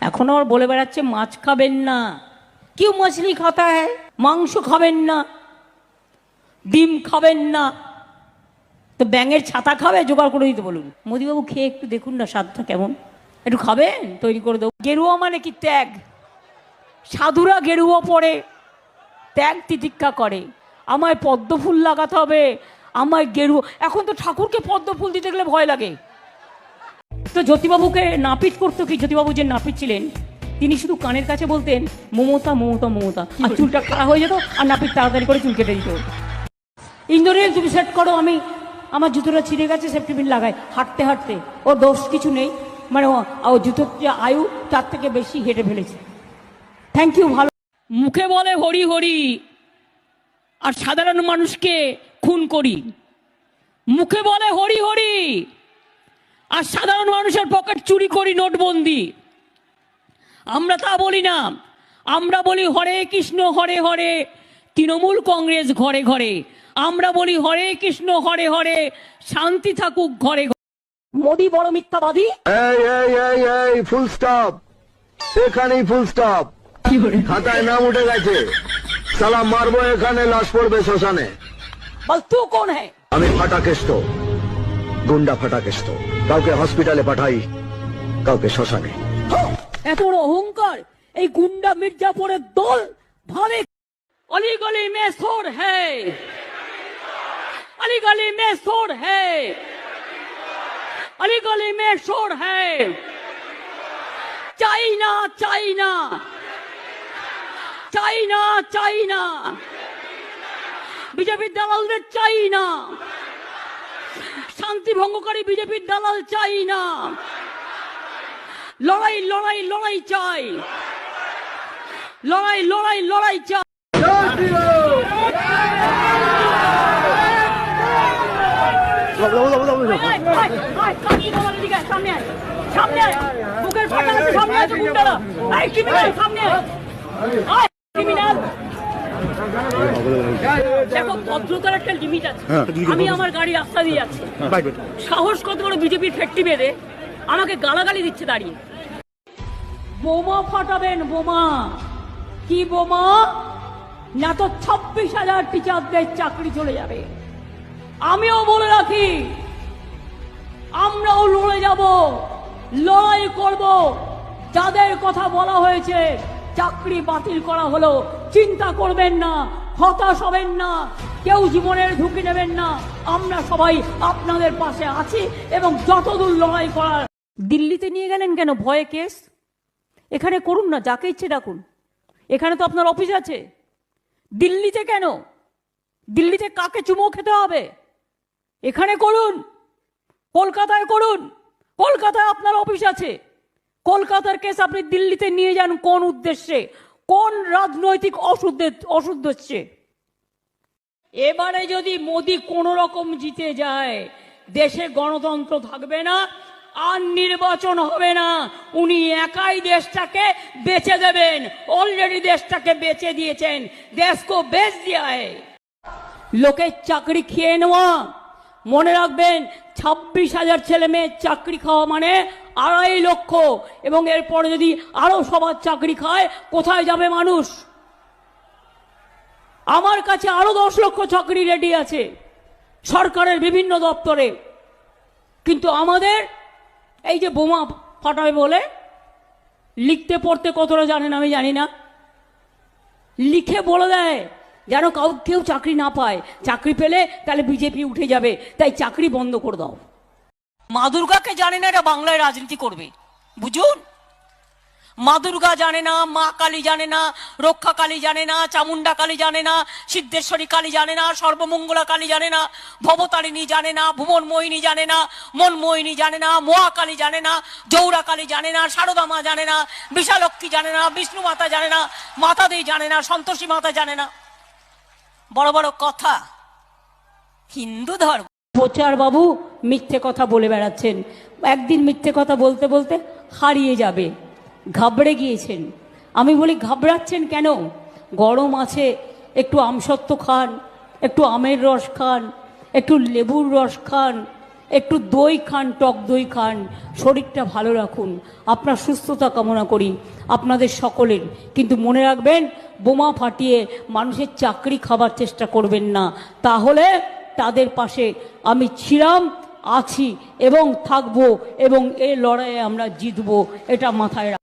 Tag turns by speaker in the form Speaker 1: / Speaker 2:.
Speaker 1: এখন আর বলে বেড়াচ্ছে, মাছ খাবেন না। কেউ মাছলি খাতা হ্যায় মাংস খাবেন না। ডিম খাবেন না। তো ব্যাঙের ছাতা খাবে? জোগাড় করে দিতে বলুন। মোদিবাবু, খেয়ে একটু দেখুন না, স্বাদটা কেমন? একটু খাবেন? তৈরি করে দেবো। গেরুয়া মানে কি? ত্যাগ। সাধুরা গেরুয়া পরে ত্যাগ তিতিক্ষা করে। আমায় পদ্ম ফুল লাগাতে হবে। আমায় গেরুয়া এখন তো ঠাকুরকে পদ্ম ফুল দিতে গেলে ভয় লাগে। তো জ্যোতিবাবুকে নাপিত করতো কি? জ্যোতিবাবু যে নাপিত ছিলেন তিনি শুধু কানের কাছে বলতেন মমতা মমতা মমতা। আর চুলটা খাড়া হয়ে যেত আর নাপিত তাড়াতাড়ি করে চুল কেটে দিত। ইন্দ্রিয়াল তুমি সেট করো আমি আমার জুতোটা ছিঁড়ে গেছে সেফটি পিন লাগাই। হাঁটতে হাঁটতে ওর দোষ কিছু নেই। মানে ও ও জুতোর যে আয়ু তার থেকে বেশি হেঁটে ফেলেছে। থ্যাংক ইউ ভালো মুখে বলে হরি হরি আর সাধারণ মানুষকে খুন করি। মুখে বলে হরি হরি আর সাধারণ মানুষের পকেট চুরি করি নোটবন্দি। আমরা তা বলি না। আমরা বলি হরে কৃষ্ণ হরে হরে। তৃণমূল কংগ্রেস ঘরে ঘরে। আমরা বলি হরে কৃষ্ণ হরে হরে। শান্তি থাকুক ঘরে ঘরে। মোদি বড় মিথ্যাবাদী?
Speaker 2: এই এই এই এই ফুল স্টপ এখানেই ফুল স্টপ খাতায় নাম উঠে গেছে। সালাম মারবো এখানে লাশ পড়বে শ্মশানে।
Speaker 1: বল তু কোন হ্যায়
Speaker 2: আমি ফাটাকেষ্ট গুন্ডা ফাটাকেষ্ট কাউকে হসপিটালে পাঠাই কাউকে শ্মশানে
Speaker 1: এত বড় অহংকার এই গুন্ডা মির্জাপুরের দল ভাবে অলি গলি মে সোর হ্যায় अली गली में शोर है अली गली में शोर है चाइना चाइना চাইনা চাইনা বিজেপির দালালদের চাই না শান্তি ভঙ্গকারী বিজেপির দালাল চাই না লড়াই লড়াই লড়াই চাই লড়াই লড়াই লড়াই চাই আয়, আয়, এদিকে আয়, সামনে আয়, সামনে আয়। সামনে। আয়, সামনে আয়। দেখো ভদ্রতার একটা লিমিট আছে। আমি আমার গাড়ি রাস্তা দিয়ে যাচ্ছি। সাহস কত বড় বিজেপির ফ্যাক্টরি বেঁধে আমাকে গালাগালি দিচ্ছে দাঁড়িয়ে। বোমা ফাটাবেন বোমা। কি বোমা? না তো ছাব্বিশ হাজার টিচারদের চাকরি চলে যাবে। আমিও বলে রাখি আমরাও লড়ে যাব লড়াই করব। যাদের কথা বলা হয়েছে চাকরি বাতিল করা হলো চিন্তা করবেন না। হতাশ হবেন না, কেউ জীবনের ঝুঁকি নেবেন না। আমরা সবাই আপনাদের পাশে আছি এবং যতদূর লড়াই করার দিল্লিতে নিয়ে গেলেন কেন? ভয়ে কেস? এখানে করুন না, যাকে ইচ্ছে ডাকুন। এখানে তো আপনার অফিস আছে। দিল্লিতে কেন? দিল্লিতে কাকে চুমো খেতে হবে? এখানে করুন। কলকাতায় করুন। কলকাতায় আপনার অফিস আছে। কলকাতার কেস আপনি দিল্লিতে নিয়ে যান কোন উদ্দেশ্যে? কোন রাজনৈতিক অশুদ্ধে হচ্ছে? এবারে যদি মোদি কোন রকম জিতে যায়, দেশে গণতন্ত্র থাকবে না, আর নির্বাচন হবে না, উনি একাই দেশটাকে বেচে দেবেন। অলরেডি দেশটাকে বেচে দিয়েছেন দেশকে বেচ দিয়া লোকের চাকরি খেয়ে নেওয়া, মনে রাখবেন ছাব্বিশ হাজার ছেলে মেয়ের চাকরি খাওয়া মানে আড়াই লক্ষ। এবং এরপরে যদি আরও সবার চাকরি খায়, কোথায় যাবে মানুষ? আমার কাছে আরও দশ লক্ষ চাকরি রেডি আছে সরকারের বিভিন্ন দপ্তরে। কিন্তু আমাদের এই যে বোমা ফাটাবে বলে, লিখতে পড়তে কতটা জানেন আমি জানি না। লিখে বলে দেয় যেন কাউ কেউ চাকরি না পায় চাকরি পেলে তাহলে বিজেপি উঠে যাবে তাই চাকরি বন্ধ করে দাও মা দুর্গাকে জানে না এটা বাংলায় রাজনীতি করবে বুঝুন মা দুর্গা জানে না মা কালী জানে না রক্ষা কালী জানে না চামুন্ডা কালী জানে না সিদ্ধেশ্বরী কালী জানে না সর্বমঙ্গলা কালী জানে না ভবতারিণী জানে না ভুবন মোহিনী জানে না মন মোহিনী জানে না মোয়া কালী জানে না জৌরা কালী জানে না সারদা মা জানে না বিশালক্ষী জানে না বিষ্ণু মাতা জানে না মাতা দেই জানে না সন্তোষী মাতা জানে না বড় বড় কথা। হিন্দু ধর্ম। প্রচার বাবু মিথ্যে কথা বলে বেড়াচ্ছেন। একদিন মিথ্যে কথা বলতে বলতে হারিয়ে যাবে। ঘাবড়ে গিয়েছেন। আমি বলি, ঘাবড়াচ্ছেন কেন? গরম আছে, একটু আমসত্ব খান, একটু আমের রস খান, একটু লেবুর রস খান একটু দই খান, টক দই খান, শরীরটা ভালো রাখুন। আপনার সুস্থতা কামনা করি, আপনাদের সকলের। কিন্তু মনে রাখবেন, বোমা ফাটিয়ে মানুষের চাকরি খাবার চেষ্টা করবেন না। তাহলে তাদের পাশে আমি ছিলাম, আছি এবং থাকব এবং এই লড়াইয়ে আমরা জিতবো, এটা মাথায়